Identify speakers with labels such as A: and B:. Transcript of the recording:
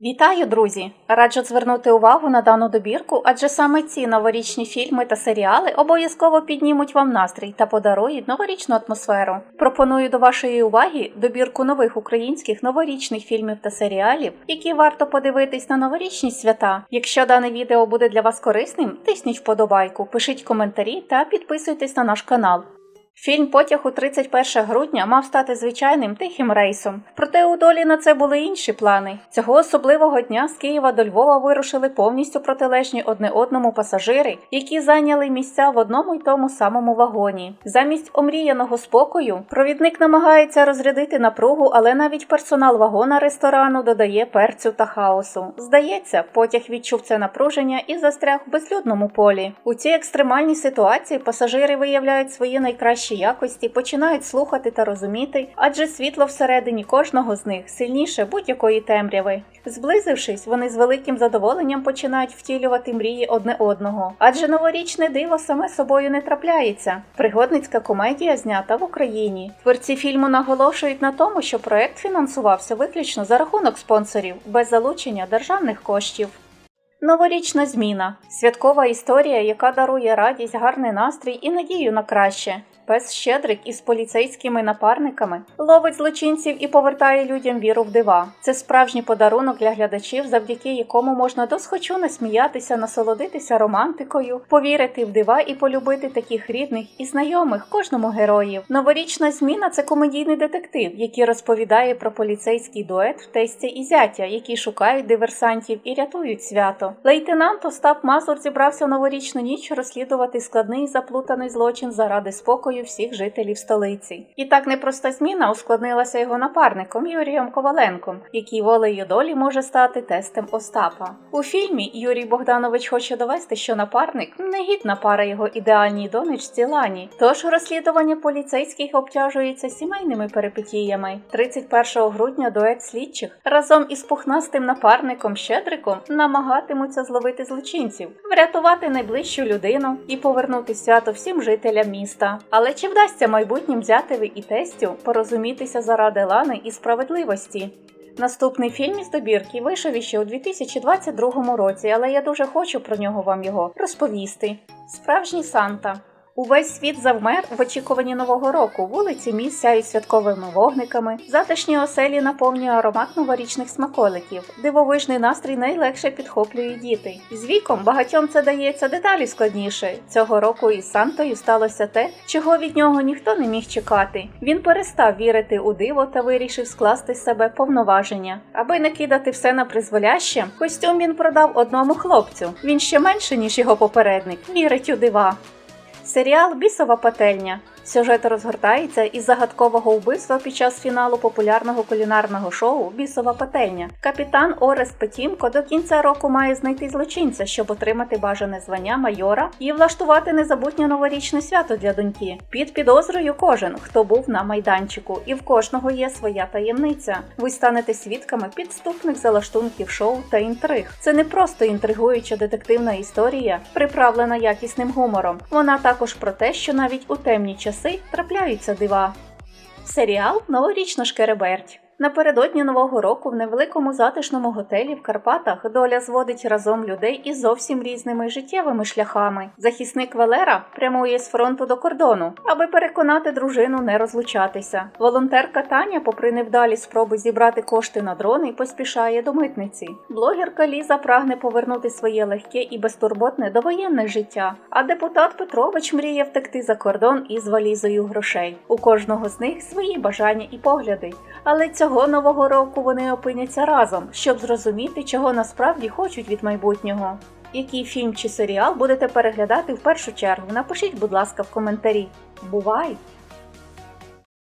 A: Вітаю, друзі! Раджу звернути увагу на дану добірку, адже саме ці новорічні фільми та серіали обов'язково піднімуть вам настрій та подарують новорічну атмосферу. Пропоную до вашої уваги добірку нових українських новорічних фільмів та серіалів, які варто подивитись на новорічні свята. Якщо дане відео буде для вас корисним, тисніть вподобайку, пишіть коментарі та підписуйтесь на наш канал. Фільм Потяг у 31 грудня мав стати звичайним тихим рейсом. Проте у долі на це були інші плани. Цього особливого дня з Києва до Львова вирушили повністю протилежні одне одному пасажири, які зайняли місця в одному й тому самому вагоні. Замість омріяного спокою провідник намагається розрядити напругу, але навіть персонал вагона ресторану додає перцю та хаосу. Здається, потяг відчув це напруження і застряг в безлюдному полі. У цій екстремальній ситуації пасажири виявляють свої найкращі якості, починають слухати та розуміти, адже світло всередині кожного з них сильніше будь-якої темряви. Зблизившись, вони з великим задоволенням починають втілювати мрії одне одного, адже новорічне диво саме собою не трапляється. Пригодницька комедія знята в Україні. Творці фільму наголошують на тому, що проект фінансувався виключно за рахунок спонсорів, без залучення державних коштів. Новорічна зміна святкова історія, яка дарує радість, гарний настрій і надію на краще. Пес Щедрик із поліцейськими напарниками ловить злочинців і повертає людям віру в дива. Це справжній подарунок для глядачів, завдяки якому можна досхочу насміятися, насолодитися романтикою, повірити в дива і полюбити таких рідних і знайомих кожному героїв. Новорічна зміна це комедійний детектив, який розповідає про поліцейський дует тестя і зятя, які шукають диверсантів і рятують свято. Лейтенант Остап Мазур зібрався новорічну ніч розслідувати складний заплутаний злочин заради спокою всіх жителів столиці. І так непроста зміна ускладнилася його напарником Юрієм Коваленком, який волею долі може стати тестем Остапа. У фільмі Юрій Богданович хоче довести, що напарник не гідна пара його ідеальній донечці Лані. Тож розслідування поліцейських обтяжується сімейними перипетіями. 31 грудня дует слідчих разом із пухнастим напарником Щедриком намагатимуться зловити злочинців, врятувати найближчу людину і повернути свято всім жителям міста. Але чи вдасться майбутнім зятеві і тестю порозумітися заради лани і справедливості? Наступний фільм із добірки вийшов іще у 2022 році, але я дуже хочу про нього вам його розповісти. Справжній Санта. Увесь світ завмер в очікуванні нового року. Вулиці міст сяють святковими вогниками, затишні оселі наповнює аромат новорічних смаколиків. Дивовижний настрій найлегше підхоплюють діти. З віком багатьом це дається дедалі складніше. Цього року із Сантою сталося те, чого від нього ніхто не міг чекати. Він перестав вірити у диво та вирішив скласти з себе повноваження. Аби не кидати все на призволяще, костюм він продав одному хлопцю. Він ще менше ніж його попередник, вірить у дива. Серіал Бісова пательня. Сюжет розгортається із загадкового вбивства під час фіналу популярного кулінарного шоу Бісова пательня. Капітан Орес Петімко до кінця року має знайти злочинця, щоб отримати бажане звання майора і влаштувати незабутнє новорічне свято для доньки. Під підозрою кожен, хто був на майданчику, і в кожного є своя таємниця. Ви станете свідками підступних залаштунків шоу та інтриг. Це не просто інтригуюча детективна історія, приправлена якісним гумором. Вона також про те, що навіть у темні часи трапляються дива. Серіал Новорічна шкереберть. Напередодні нового року в невеликому затишному готелі в Карпатах доля зводить разом людей із зовсім різними життєвими шляхами. Захисник Валера прямує з фронту до кордону, аби переконати дружину не розлучатися. Волонтерка Таня, попри невдалі спроби зібрати кошти на дрони, поспішає до митниці. Блогерка Ліза прагне повернути своє легке і безтурботне довоєнне життя. А депутат Петрович мріє втекти за кордон із валізою грошей. У кожного з них свої бажання і погляди. Але цього нового року вони опиняться разом, щоб зрозуміти, чого насправді хочуть від майбутнього. Який фільм чи серіал будете переглядати в першу чергу? Напишіть, будь ласка, в коментарі. Бувай!